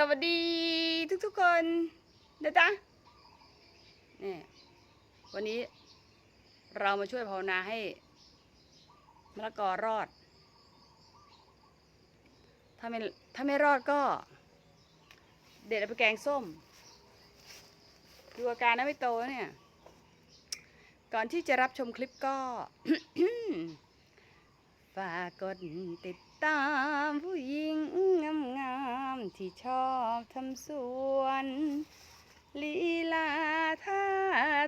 สวัสดีทุกๆคนนะจ๊ะนี่วันนี้เรามาช่วยภาวนาให้มะละกอรอด ถ้าไม่ถ้าไม่รอดก็ เด็ดเอาไปแกงส้ม ดูอาการนะไม่โตเนี่ย ก่อนที่จะรับชมคลิปก็ ฝากกดติดตามผู้หญิงงามๆที่ชอบทำสวนลีลาท่า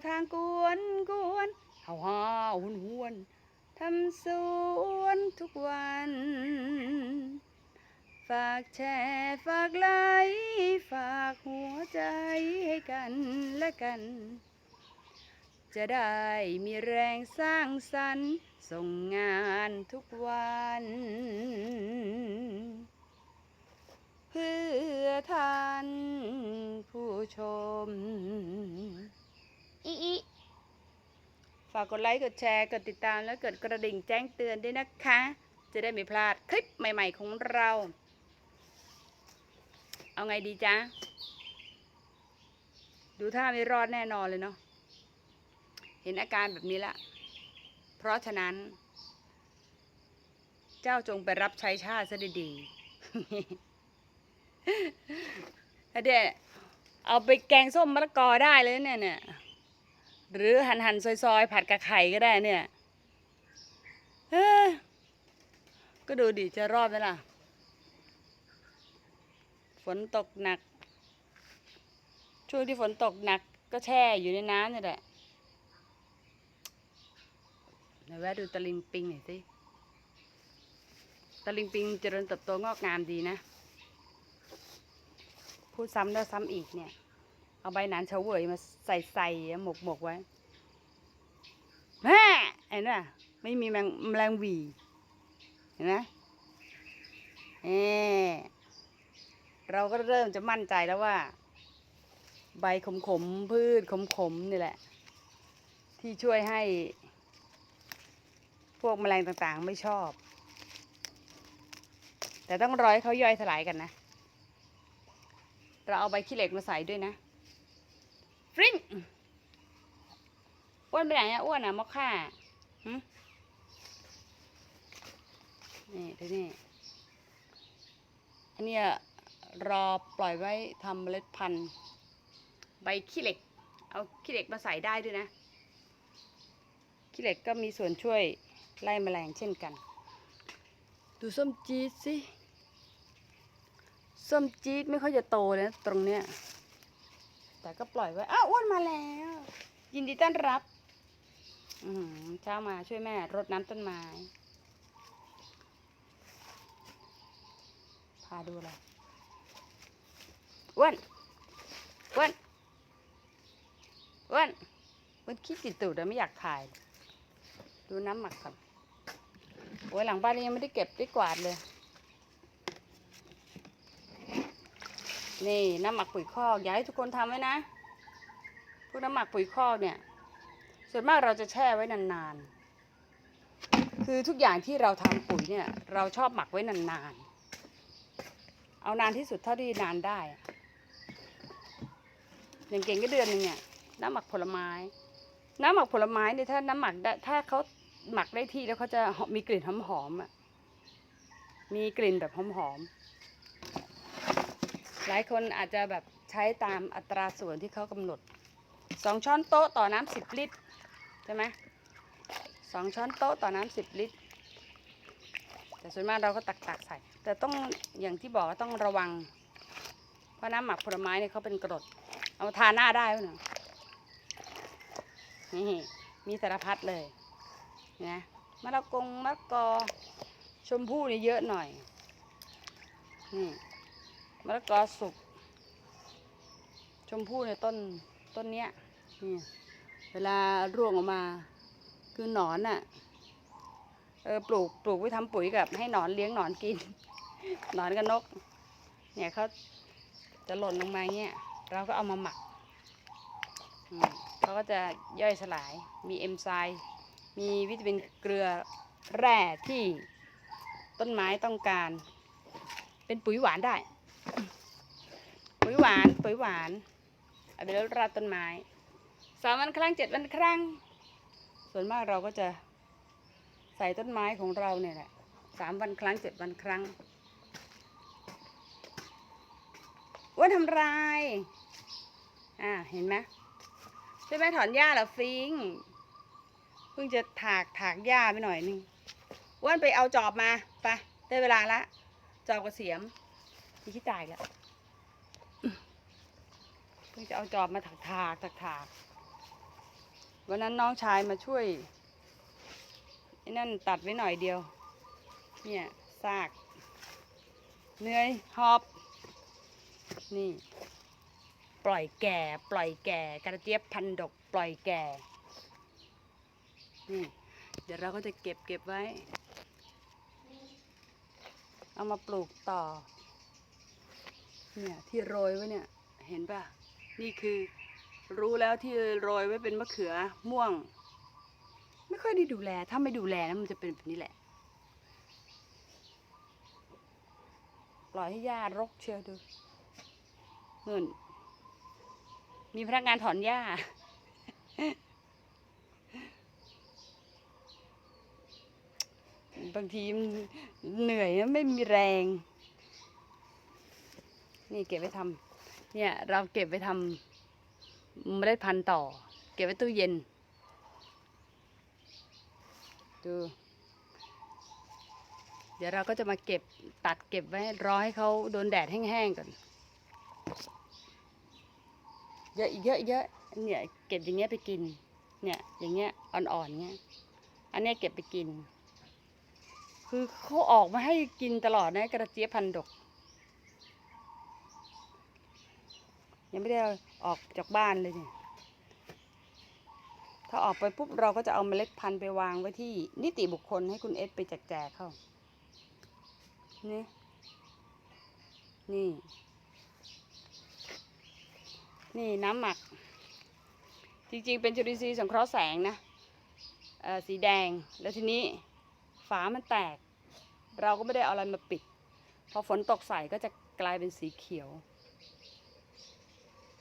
ทางกวนกวนเฮาฮาหุนหวนทำสวนทุกวัน ฝากแชร์ฝากไลค์ฝากหัวใจให้กันและกัน จะได้มีแรงสร้างสรรค์ส่งงานทุกวัน เพื่อท่านผู้ชมอีอีฝากกดไลค์กดแชร์กดติดตามและกดกระดิ่งแจ้งเตือนด้วยนะคะ จะได้ไม่พลาดคลิปใหม่ ๆ ของเรา เอาไงดีจ๊ะ ดูท่าไม่รอดแน่นอนเลยเนาะเห็นอาการแบบนี้ละ เพราะฉะนั้น เจ้าจงไปรับใช้ชาติซะดีๆถ้าเด็เอาไปแกงส้มมะละกอได้เลยเนี่ยเนี่ย หรือหั่นหั่นๆซอยๆ ผัดกับไข่ก็ได้เนี่ยเอ้อก็ดูดิจะรอดไหมล่ะ ฝนตกหนัก ช่วงที่ฝนตกหนักก็แช่อยู่ในน้ำนี่แหละ เดี๋ยวแวะดูตะลิงปิงหน่อยสิตะลิงปิงเจริญเติบโตงอกงามดีนะ พูดซ้ำแล้วซ้ำอีกเนี่ย เอาใบหนานเฉาเวยมาใส่ใส่หมกหมกไว้แม่เห็นไหมไม่มีแมงแมลงวีเห็นไหมเออเราก็เริ่มจะมั่นใจแล้วว่า ใบขมขมพืชขมขมนี่แหละ ที่ช่วยให้ พวกแมลงต่างๆไม่ชอบ แต่ต้องรอให้เขาย่อยสลายกันนะ เราเอาใบขี้เหล็กมาใส่ด้วยนะฟริ้งอ้วนไปไหนอะอ้วนอะมอคค่านี่ดูนี่อันนี้รอปล่อยไว้ทำเมล็ดพันธุ์ ใบขี้เหล็ก เอาขี้เหล็กมาใส่ได้ด้วยนะ ขี้เหล็กก็มีส่วนช่วย ไล่แมลงเช่นกัน ดูส้มจี๊ดสิส้มจี๊ดไม่ค่อยจะโตเลยนะตรงเนี้ยแต่ก็ปล่อยไว้อ้าวอ้วนมาแล้ว ยินดีต้อนรับอือหือเช้ามาช่วยแม่รดน้ำต้นไม้ พาดูอะไรอ้วนอ้วนอ้วนอ้วนขี้ติดตูดอะไม่อยากถ่าย ดูน้ำหมักก่อน โอ้ยหลังบ้านนี้ยังไม่ได้เก็บได้กวาดเลย นี่น้ำหมักปุ๋ยคอกอยากให้ทุกคนทำไว้นะ พวกน้ำหมักปุ๋ยคอกเนี่ย ส่วนมากเราจะแช่ไว้นานๆ คือทุกอย่างที่เราทำปุ๋ยเนี่ย เราชอบหมักไว้นานๆ เอานานที่สุดเท่าที่นานได้อะอย่างเก่งก็เดือนหนึ่งเนี่ยน้ำหมักผลไม้ น้ำหมักผลไม้เนี่ยถ้าน้ำหมักได้ถ้าเขา หมักได้ที่แล้วเขาจะมีกลิ่นหอมหอมอะ มีกลิ่นแบบหอมหอมหลายคนอาจจะแบบใช้ตามอัตราส่วนที่เขากำหนดสองช้อนโต๊ะต่อน้ำสิบลิตรใช่ไหมสองช้อนโต๊ะต่อน้ำสิบลิตร แต่ส่วนมากเราก็ตักตักใส่ แต่ต้องอย่างที่บอกว่าต้องระวัง เพราะน้ำหมักผลไม้เนี่ยเขาเป็นกรด เอาทาหน้าได้ไหมเนาะนี่มีสารพัดเลย นะมะละกงมะละกอ ชมพู่นี่เยอะหน่อย นี่มะละกอสุก ชมพู่เนี่ยต้นต้นเนี้ยนี่เวลาร่วงออกมา คือหนอนน่ะ เออปลูกปลูกไว้ทำปุ๋ยกับ ให้หนอนเลี้ยงหนอนกิน หนอนกับนก เนี่ยเขาจะหล่นลงมาเงี้ย เราก็เอามาหมักเขาก็จะย่อยสลาย มีเอนไซม์ มีวิตามินเกลือแร่ที่ต้นไม้ต้องการ เป็นปุ๋ยหวานได้ ปุ๋ยหวานปุ๋ยหวานเอาไปลดราดต้นไม้สามวันครั้งเจ็ดวันครั้ง ส่วนมากเราก็จะใส่ต้นไม้ของเราเนี่ยแหละสามวันครั้งเจ็ดวันครั้งอ้ว่าทำลาย อ่า เห็นไหมใช่ไหมถอนหญ้าเหรอฟิง พิ่งจะถากถากหญ้าไปหน่อยนึงอ้วนไปเอาจอบมาไปได้เวลาละจอบกระเสียมมีขี้ตายแล้วเพิ่งจะเอาจอบมาถากถากถากถากวันนั้นน้องชายมาช่วยไอ้นั่นตัดไว้หน่อยเดียว เนี่ยซากเหนื่อยหอบ นี่ ปล่อยแก่ ปล่อยแก่ กระเจี๊ยบพันดก ปล่อยแก่ นี่เดี๋ยวเราก็จะเก็บเก็บไว้ เอามาปลูกต่อ เนี่ยที่โรยไว้เนี่ย เห็นป่ะ นี่คือรู้แล้วที่โรยไว้เป็นมะเขือม่วง ไม่ค่อยได้ดูแล ถ้าไม่ดูแลนะมันจะเป็นแบบนี้แหละ ปล่อยให้หญ้ารกเชียวดูนู่นมีพนักงานถอนหญ้า บางทีเหนื่อยไม่มีแรง นี่เก็บไว้ทำเนี่ยเราเก็บไว้ทำเมล็ดพันธุ์ต่อ เก็บไว้ตู้เย็น ดู เดี๋ยวเราก็จะมาเก็บตัดเก็บไว้รอให้เขาโดนแดดแห้งๆก่อนเยอะเยอะเยอะเนี่ยเก็บอย่างเงี้ยไปกิน เนี่ยอย่างเงี้ยอ่อนๆเงี้ย อันเนี้ยเก็บไปกิน คือเขาออกมาให้กินตลอดนะ กระเจี๊ยบพันดก ยังไม่ได้ออกจากบ้านเลยเนี่ยถ้าออกไปปุ๊บเราก็จะเอาเมล็ดพันธุ์ไปวางไว้ที่นิติบุคคลให้คุณเอสไปแจกแจกเขานี่นี่ นี่น้ำหมัก จริงๆ เป็นจุลินทรีย์สังเคราะห์แสงนะสีแดงแล้วทีนี้ ฝามันแตก เราก็ไม่ได้เอาอะไรมาปิด พอฝนตกใส่ก็จะกลายเป็นสีเขียว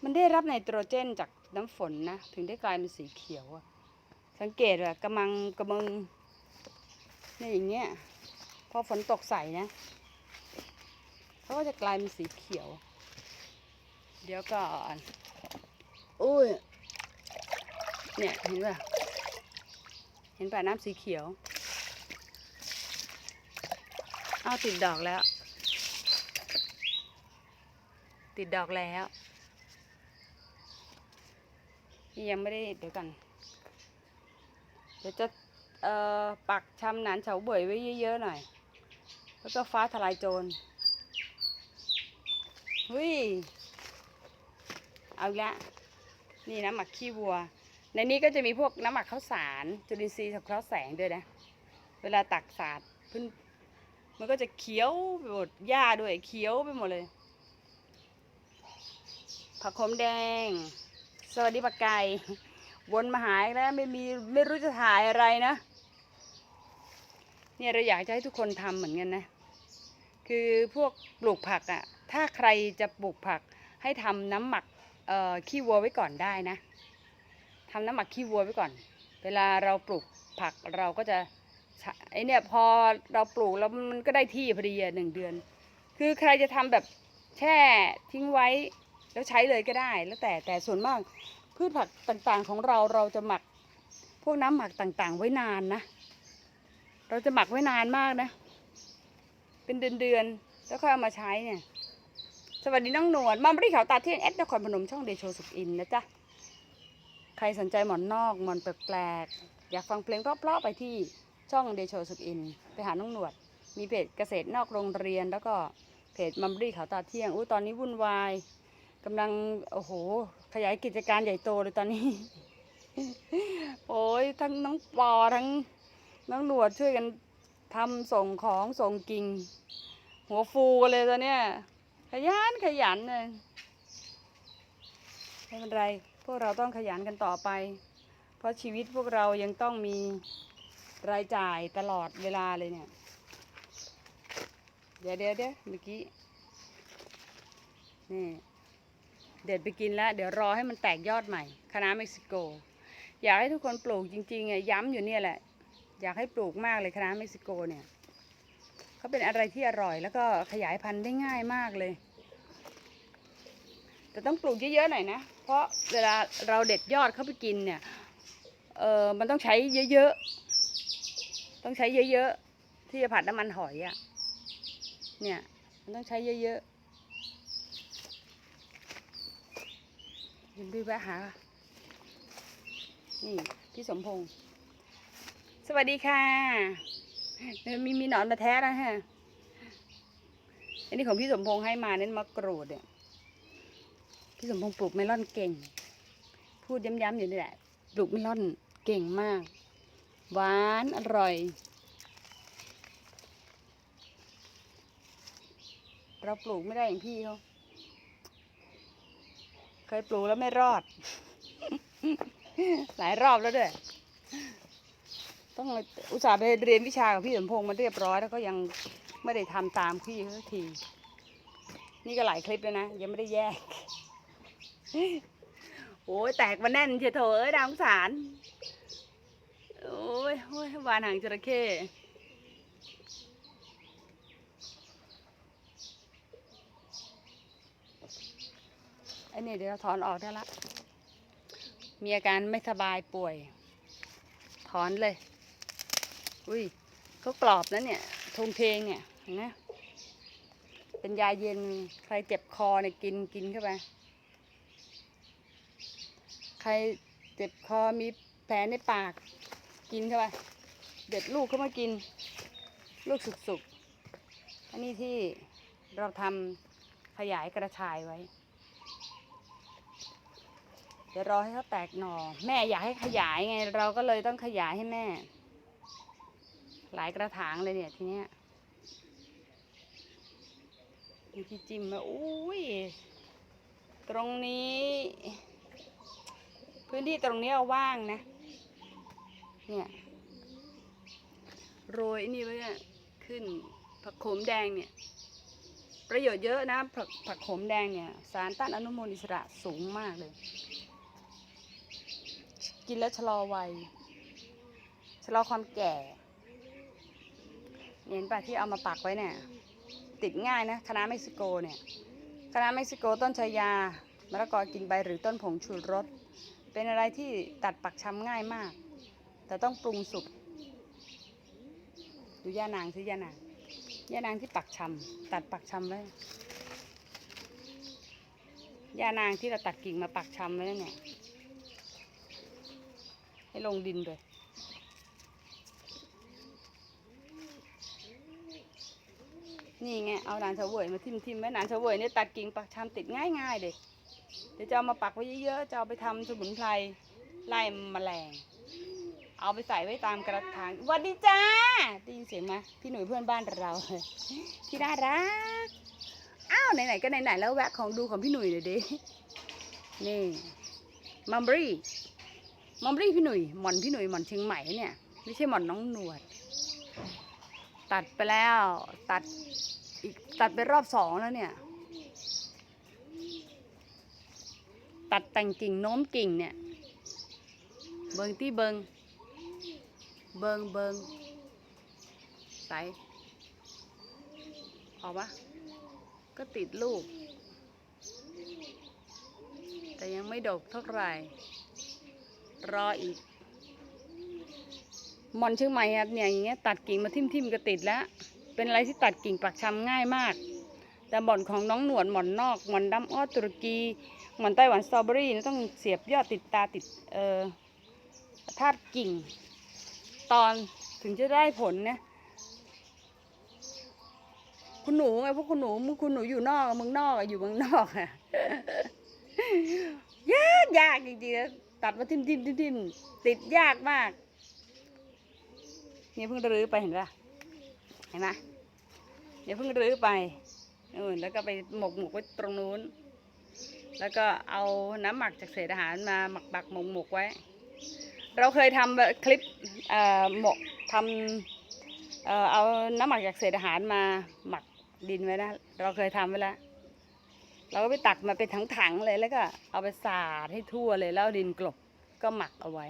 มันได้รับไนโตรเจนจากน้ำฝนนะ ถึงได้กลายเป็นสีเขียวสังเกตว่ากระมังกระมึงเนี่ยอย่างเงี้ยพอฝนตกใส่นะเขาก็จะกลายเป็นสีเขียว เดี๋ยวก่อนอุ้ยเนี่ยเห็นป่ะเห็นป่ะน้ำสีเขียว เอาติดดอกแล้ว ติดดอกแล้วยังไม่ได้เดี๋ยวกันเดี๋ยวจะเอ่อปักชำหนานเฉาเบยไว้เยอะๆหน่อย แล้วก็ฟ้าทลายโจรเฮ้ยเอาละนี่น้ำหมักขี้วัว ในนี้ก็จะมีพวกน้ำหมักข้าวสารจุลินทรีย์สังเคราะห์แสงด้วยนะ เวลาตักสาดขึ้น มันก็จะเขียวไปหมดหญ้าด้วยเขียวไปหมดเลย ผักขมแดง สวัสดีปักไก่วนมาหายแล้วไม่มีไม่รู้จะถ่ายอะไรนะ เนี่ยเราอยากจะให้ทุกคนทำเหมือนกันนะ คือพวกปลูกผักอะ่ะ ถ้าใครจะปลูกผักให้ทำน้ำหมักเอ่อขี้วัวไว้ก่อนได้นะทำน้ำหมักขี้วัวไว้ก่อน เวลาเราปลูกผักเราก็จะ ไอเนี่ยพอเราปลูกแล้วมันก็ได้ที่พอดีอะหนึ่งเดือน คือใครจะทำแบบแช่ทิ้งไว้แล้วใช้เลยก็ได้ แล้วแต่แต่ส่วนมากพืชผักต่างๆของเราเราจะหมัก พวกน้ำหมักต่างๆ ไว้นานนะ เราจะหมักไว้นานมากนะ เป็นเดือนๆแล้วค่อยเอามาใช้เนี่ยสวัสดีน้องหนวดมาบริเขาตาเที่ยงเอสนครพนมช่องเดโชสุขอินนะจ๊ะใครสนใจหมอนนอกหมอนแปลกๆอยากฟังเพลงเพราะๆไปที่ ช่องเดโชสุขอิน ไปหาน้องหนวด มีเพจเกษตรนอกโรงเรียน แล้วก็เพจมัมบรีเขาตาเที่ยงอู้ตอนนี้วุ่นวายกำลังโอ้โหขยายกิจการใหญ่โตเลยตอนนี้ โอ้ยทั้งน้องปอทั้งน้องหนวดช่วยกันทำส่งของส่งกิ่ง หัวฟูกันเลยตอนเนี้ยขยันขยันเลยไม่เป็นไร พวกเราต้องขยันกันต่อไป เพราะชีวิตพวกเรายังต้องมี รายจ่ายตลอดเวลาเลยเนี่ย เดี๋ยวเดี๋ยวเดี๋ยวเมื่อกี้ นี่ เด็ดไปกินแล้ว เดี๋ยวรอให้มันแตกยอดใหม่คะน้าเม็กซิโก อยากให้ทุกคนปลูกจริงๆอะย้ำอยู่เนี่ยแหละ อยากให้ปลูกมากเลยคะน้าเม็กซิโกเนี่ยเขาเป็นอะไรที่อร่อย แล้วก็ขยายพันธุ์ได้ง่ายมากเลย แต่ต้องปลูกเยอะๆหน่อยนะ เพราะเวลาเราเด็ดยอดเข้าไปกินเนี่ย เออมันต้องใช้เยอะๆ ต้องใช้เยอะๆ ที่จะผัดน้ำมันหอยอะ่ะ เนี่ย มันต้องใช้เยอะๆยินดีแวะหา นี่พี่สมพงษ์สวัสดีค่ะมีมีหนอนมาแท้แล้วฮะอันนี้ของพี่สมพงษ์ให้มาเน้นมะกรูดเนี่ย พี่สมพงษ์ปลูกเมลอนเก่ง พูดย้ำๆอยู่นี่แหละ ปลูกเมลอนเก่งมาก หวานอร่อย เราปลูกไม่ได้อย่างพี่เขาเคยปลูกแล้วไม่รอด หลายรอบแล้วด้วย ต้องอุตส่าห์ไปเรียนวิชากับพี่สมพงษ์มาเรียบร้อยแล้วก็ยังไม่ได้ทำตามพี่เขาสักที นี่ก็หลายคลิปแล้วนะ ยังไม่ได้แยกโอ้ยแตกมาแน่นเชียวโถเอ้ยดาวสงสารโอ้ ยโอ้ยวานหางจระเข้อ้นี่เดี๋ยวเราถอนออกได้ละ มีอาการไม่สบายป่วย ถอนเลย อุ้ยเขากรอบนะเนี่ยทงเพลงเนี่ยเห็นไหมเป็นยาเย็นใครเจ็บคอเนี่ยกินกินเข้าไป ใครเจ็บคอมีแผลในปาก กินเข้าไปเด็ดลูกเข้ามากิน ลูกสุกๆ อันนี้ที่เราทำขยายกระชายไว้ เดี๋ยวรอให้เขาแตกหน่อ แม่อยากให้ขยายไง เราก็เลยต้องขยายให้แม่ หลายกระถางเลยเนี่ยทีเนี้ยมีที่จิ้มมาอุ้ยตรงนี้ พื้นที่ตรงนี้เอาว่างนะ เนี่ยโรยนี่ไว้เนี่ยขึ้นผักโขมแดงเนี่ย ประโยชน์เยอะนะผักผักโขมแดงเนี่ยสารต้านอนุมูลอิสระสูงมากเลย กินแล้วชะลอวัยชะลอความแก่เห็นป่ะที่เอามาปักไว้เนี่ย ติดง่ายนะคณะเม็กซิโกเนี่ยคณะเม็กซิโกต้นชายามะละกอกินใบหรือต้นผงชูรสเป็นอะไรที่ตัดปักชำง่ายมาก แต่ต้องปรุงสุกดูย่านางสิย่านางย่านางที่ปักชำตัดปักชำไว้ย่านางที่เราตัดกิ่งมาปักชำไว้นั่นเนี่ยให้ลงดินด้วยนี่ไงเอาหนานเฉวยมาทิมทิมไว้หนานเฉวยเนี่ยตัดกิ่งปักชำติดง่ายๆเลยเดี๋ยวจะเอามาปักไว้เยอะๆจะเอาไปทำสมุนไพรไล่แมลง เอาไปใส่ไว้ตามกระถางวัสดีจ้าได้ยินเสียงไหมพี่หนุ่ยเพื่อนบ้านเราที่น่ารักอ้าวไหนๆก็ไหนๆแล้วแวะของดูของพี่หนุ่ยหน่อยดินี่มัมบรี่มัมบรี่พี่หนุ่ยหมอนพี่หนุ่ยหมอนเชียงใหม่เนี่ย ไม่ใช่หมอนน้องหนวด ตัดไปแล้ว ตัดอีกตัดไปรอบสองแล้วเนี่ย ตัดแต่งกิ่งโน้มกิ่งเนี่ย เบิงที่เบิง เบิงเบิงใสออกปะก็ติดลูก แต่ยังไม่ดกเท่าไหร่ รออีกมอนเชียงใหม่ครับเนี่ยอย่างเงี้ยตัดกิ่งมาทิ่มทิมๆก็ติดแล้ว เป็นอะไรที่ตัดกิ่งปักชำง่ายมาก แต่หมอนของน้องหนวดหมอนนอกหมอนดำอ้อตุรกีหมอนไต้หวันสตรอเบอรี่ต้องเสียบยอดติดตาติดเอ่อธาตุกิ่ง ตอนถึงจะได้ผลเนี่ยคุณหนูไงพวกคุณหนูมึงคุณหนูอยู่นอกมึงนอกอยู่เมืองนอกอะยากยากจริงๆนะตัดมาทิมทิมทิมทิมติดยากมากเนี่ยเพิ่งรื้อไปเห็นปะเห็นไหมเนี่ยเพิ่งรื้อไปเออแล้วก็ไปหมกหมกไว้ตรงนู้น แล้วก็เอาน้ำหมักจากเศษอาหารมาหมักหมักหมกหมกไว้ เราเคยทำคลิปเอ่อหมกทำเอ่อเอาน้ำหมักจากเศษอาหารมาหมักดินไว้นะ เราเคยทำไว้แล้วเราก็ไปตักมาเป็นถังๆเลยแล้วก็เอาไปสาดให้ทั่วเลยแล้วดินกลบก็หมักเอาไว้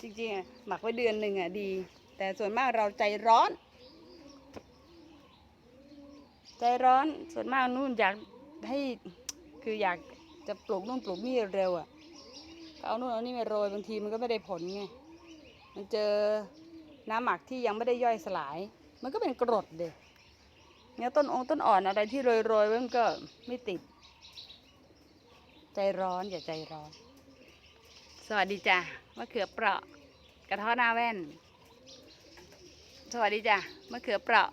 จริงๆอะหมักไว้เดือนหนึ่งอะดี แต่ส่วนมากเราใจร้อน ใจร้อนส่วนมากนู่นอยากให้คืออยาก จะปลูกนู่นปลูกนี่เร็วอะเอานู่นเอานี่มาโรยบางทีมันก็ไม่ได้ผลไงมันเจอน้ำหมักที่ยังไม่ได้ย่อยสลาย มันก็เป็นกรดเด็เนี่ยต้นองต้นอ่อนอะไรที่โรยโรยๆไว้มันก็ไม่ติด ใจร้อนอย่าใจร้อน สวัสดีจ้ะมะเขือเปราะ กระท้อหน้าแว่น สวัสดีจ้ะมะเขือเปราะ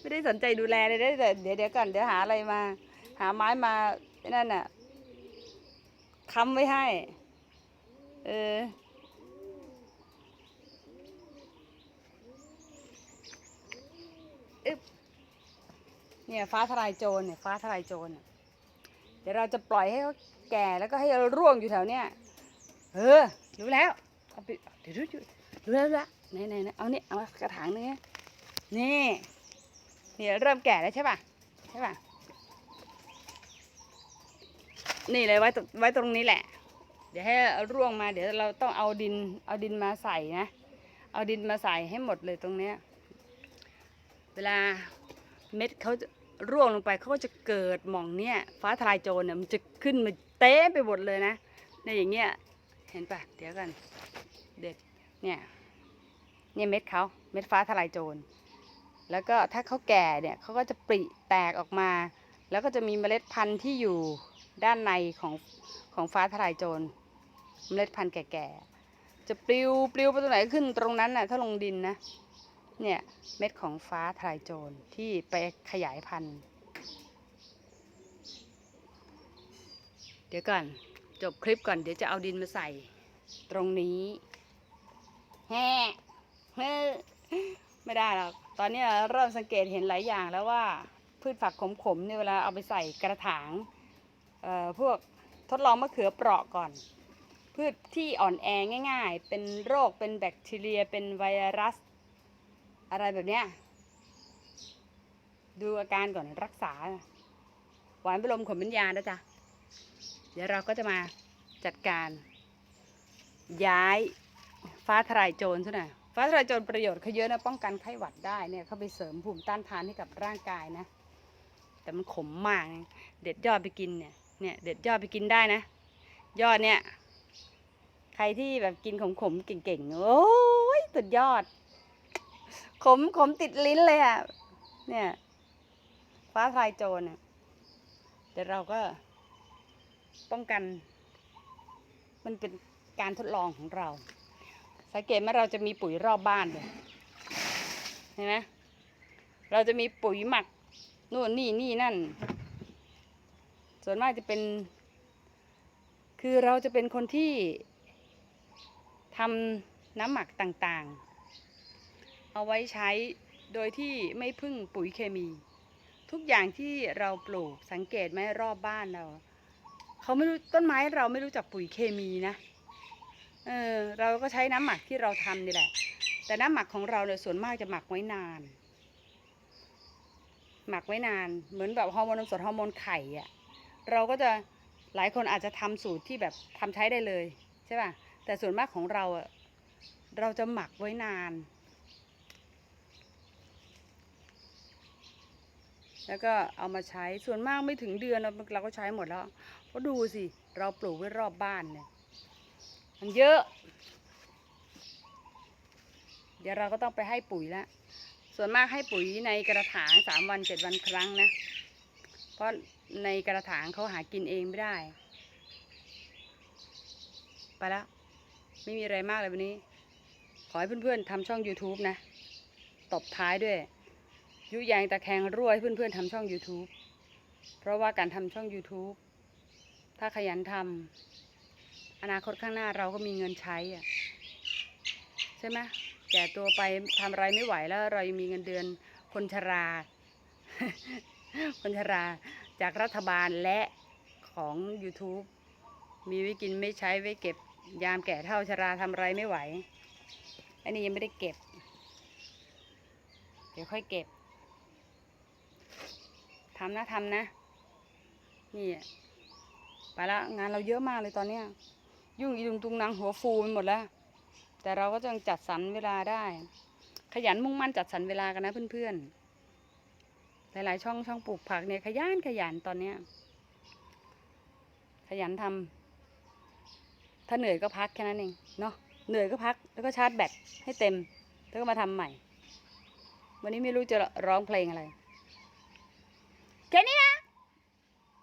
ไม่ได้สนใจดูแลเลยได้แต่เดี๋ยวเดี๋ยวก่อนเดี๋ยวหาอะไรมา หาไม้มา นั่นน่ะค้ำไว้ให้ เออ อึ๊บเนี่ย ฟ้าทลายโจรเนี่ย ฟ้าทลายโจรเดี๋ยวเราจะปล่อยให้เขาแก่แล้วก็ให้เราร่วงอยู่แถวเนี้ย เออ รู้แล้วเอาไปเดี๋ยวรู้รู้แล้วล้วไหนไหนไหนเอาเนี่ยเอากระถางนึงนะนี่นี่เริ่มแก่แล้วใช่ป่ะ ใช่ป่ะ นี่เลยไว้ไว้ตรงนี้แหละ เดี๋ยวให้ร่วงมาเดี๋ยวเราต้องเอาดินเอาดินมาใส่นะ เอาดินมาใส่ให้หมดเลยตรงเนี้ยเวลาเม็ดเขาจะร่วงลงไปเขาก็จะเกิดหม่องเนี้ยฟ้าทลายโจรเนี่ยมันจะขึ้นมาเต้ไปหมดเลยนะในอย่างเงี้ยเห็นปะเดี๋ยวกันเด็ดเนี่ยเนี่ยเม็ดเขาเม็ดฟ้าทลายโจรแล้วก็ถ้าเขาแก่เนี่ยเขาก็จะปริแตกออกมา แล้วก็จะมีเมล็ดพันธุ์ที่อยู่ ด้านในของของฟ้าทลายโจรเมล็ดพันธุ์แก่ๆ จะปลิวปลิวไปตรงไหนขึ้นตรงนั้นน่ะถ้าลงดินนะ เนี่ยเม็ดของฟ้าทลายโจรที่ไปขยายพันธุ์ เดี๋ยวก่อน จบคลิปก่อนเดี๋ยวจะเอาดินมาใส่ ตรงนี้แฮ่ไม่ได้หรอกตอนนี้เริ่มสังเกตเห็นหลายอย่างแล้วว่าพืชผักขมๆเนี่ยเวลาเอาไปใส่กระถาง พวกทดลองมะเขือเปราะก่อน พืชที่อ่อนแอง่ายๆ เป็นโรคเป็นแบคทีเรีย เป็นไวรัส อะไรแบบเนี้ยดูอาการก่อนรักษา หวานเป็นลมขมเป็นยานะจ๊ะ เดี๋ยวเราก็จะมาจัดการ ย้ายฟ้าทลายโจรซะหน่อยฟ้าทลายโจรประโยชน์เขาเยอะนะ ป้องกันไข้หวัดได้เนี่ยเขาไปเสริมภูมิต้านทานให้กับร่างกายนะ แต่มันขมมาก เด็ดยอดไปกินเนี่ย เนี่ยเด็ดยอดไปกินได้นะ ยอดเนี่ย ใครที่แบบกินขมๆเก่งๆ โอ้ยสุดยอด ขมขมติดลิ้นเลยอะ เนี่ย ฟ้าทลายโจรเนี่ยเดี๋ยวเราก็ป้องกัน มันเป็นการทดลองของเรา สังเกตไหมเราจะมีปุ๋ยรอบบ้านเลยเห็นไหมเราจะมีปุ๋ยหมัก นู่นนี่นี่นั่น ส่วนมากจะเป็น คือเราจะเป็นคนที่ทำน้ำหมักต่างๆ เอาไว้ใช้โดยที่ไม่พึ่งปุ๋ยเคมี ทุกอย่างที่เราปลูกสังเกตไหมรอบบ้านเราเขาไม่รู้ต้นไม้เราไม่รู้จักปุ๋ยเคมีนะเออเราก็ใช้น้ำหมักที่เราทำนี่แหละ แต่น้ำหมักของเราเนี่ยส่วนมากจะหมักไว้นาน หมักไว้นาน เหมือนแบบฮอร์โมนนมสดฮอร์โมนไข่อะ เราก็จะหลายคนอาจจะทำสูตรที่แบบทำใช้ได้เลยใช่ป่ะแต่ส่วนมากของเราอะเราจะหมักไว้นาน แล้วก็เอามาใช้ส่วนมากไม่ถึงเดือนเราเราก็ใช้หมดแล้วเพราะดูสิเราปลูกไว้รอบบ้านเนี่ยมันเยอะ เดี๋ยวเราก็ต้องไปให้ปุ๋ยละส่วนมากให้ปุ๋ยในกระถางสามวันเจ็ดวันครั้งนะ เพราะในกระถางเขาหากินเองไม่ได้ ไปแล้ว ไม่มีอะไรมากเลยวันนี้ ขอให้เพื่อนๆทำช่อง YouTube นะ ตบท้ายด้วย ยุยงตะแคงรั่วให้เพื่อนๆทำช่อง YouTube เพราะว่าการทำช่อง YouTube ถ้าขยันทำอนาคตข้างหน้าเราก็มีเงินใช้อะใช่ไหมแก่ตัวไปทำอะไรไม่ไหวแล้วเรายังมีเงินเดือนคนชรา คนชราจากรัฐบาลและของ YouTube มีไว้กินไม่ใช้ไว้เก็บยามแก่เท่าชราทำไรไม่ไหว อันนี้ยังไม่ได้เก็บ เดี๋ยวค่อยเก็บทำนะทำนะ นี่ไปละงานเราเยอะมากเลยตอนเนี้ย ยุ่งอีดุงตุงนางหัวฟูไปหมดแล้ว แต่เราก็ยังจัดสรรเวลาได้ ขยันมุ่งมั่นจัดสรรเวลากันนะเพื่อนๆ หลาย ๆ ช่องช่องปลูกผักเนี่ยขยันขยันตอนเนี้ย ขยันทำถ้าเหนื่อยก็พักแค่นั้นเองเนาะเหนื่อยก็พักแล้วก็ชาร์จแบตให้เต็ม แล้วก็มาทำใหม่ วันนี้ไม่รู้จะร้องเพลงอะไรแค่นี้นะ